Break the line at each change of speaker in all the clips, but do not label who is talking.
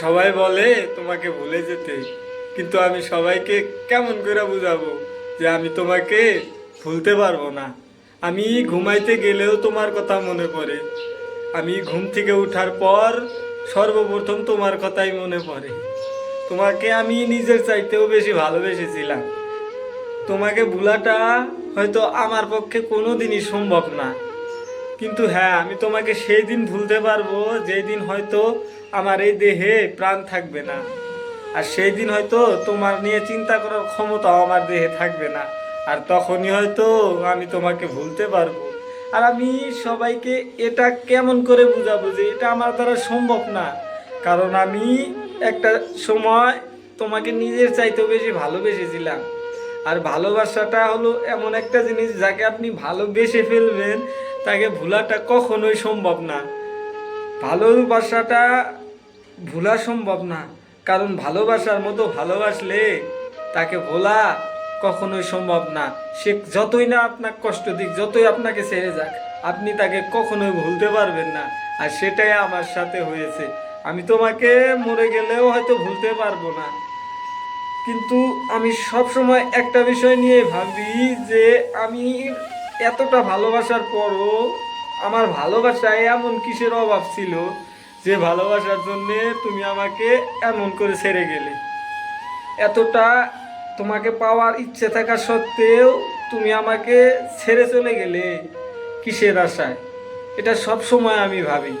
সবাই বলে, তোমাকে ভুলে যেতে। কিন্তু আমি সবাইকে কেমন করে বুঝাবো যে আমি তোমাকে ভুলতে পারব না? আমি ঘুমাইতে গেলেও তোমার কথা মনে পড়ে। আমি ঘুম থেকে ওঠার পর সর্বপ্রথম তোমার কথাই মনে পড়ে। তোমাকে আমি নিজের চাইতেও বেশি ভালোবেসেছিলাম। তোমাকে ভুলাটা হয়তো আমার পক্ষে কোনো দিনই সম্ভব না। কিন্তু হ্যাঁ আমি তোমাকে সেই দিন ভুলতে পারব যেই দিন হয়তো আমার এই দেহে প্রাণ থাকবে না। আর সেই দিন হয়তো তোমার নিয়ে চিন্তা করার ক্ষমতাও আমার দেহে থাকবে না। আর তখনই হয়তো আমি তোমাকে ভুলতে পারব। আর আমি সবাইকে এটা কেমন করে বুঝাবো যে এটা আমার দ্বারা সম্ভব না? কারণ আমি একটা সময় তোমাকে নিজের চাইতেও বেশি ভালোবেসেছিলাম। আর ভালোবাসাটা হলো এমন একটা জিনিস যাকে আপনি ভালোবেসে ফেলবেন তাকে ভোলাটা কখনোই সম্ভব না। ভালোবাসাটা ভোলা সম্ভব না। কারণ ভালোবাসার মতো ভালোবাসলে তাকে ভোলা কখনোই সম্ভব না। সে যতই না আপনার কষ্ট দিক, যতই আপনাকে ছেড়ে যাক, আপনি তাকে কখনোই ভুলতে পারবেন না। আর সেটাই আমার সাথে হয়েছে। আমি তোমাকে মরে গেলেও হয়তো ভুলতে পারব না। কিন্তু আমি সব সময় একটা বিষয় নিয়ে ভাবি যে আমি এতটা ভালোবাসার পরও আমার ভালোবাসায় এমন কিসের অভাব ছিল যে ভালোবাসার জন্যে তুমি আমাকে এমন করে ছেড়ে গেলে। এতটা তোমাকে পাওয়ার ইচ্ছে থাকা সত্ত্বেও তুমি আমাকে ছেড়ে চলে গেলে কিসের আশায়? এটা সব সময় আমি ভাবি।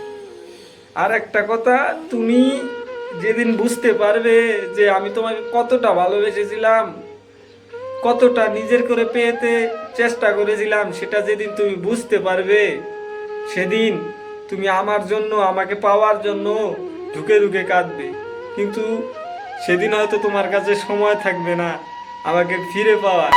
আর একটা কথা, তুমি যেদিন বুঝতে পারবে যে আমি তোমাকে কতটা ভালোবেসেছিলাম কতটা নিজের করে পেতে চেষ্টা করেছিলাম, সেটা যেদিন তুমি বুঝতে পারবে, সেদিন তুমি আমার জন্য, আমাকে পাওয়ার জন্য ঢুকে ঢুকে কাঁদবে। কিন্তু সেদিন হয়তো তোমার কাছে সময় থাকবে না, আমাকে ফিরে পাওয়ার।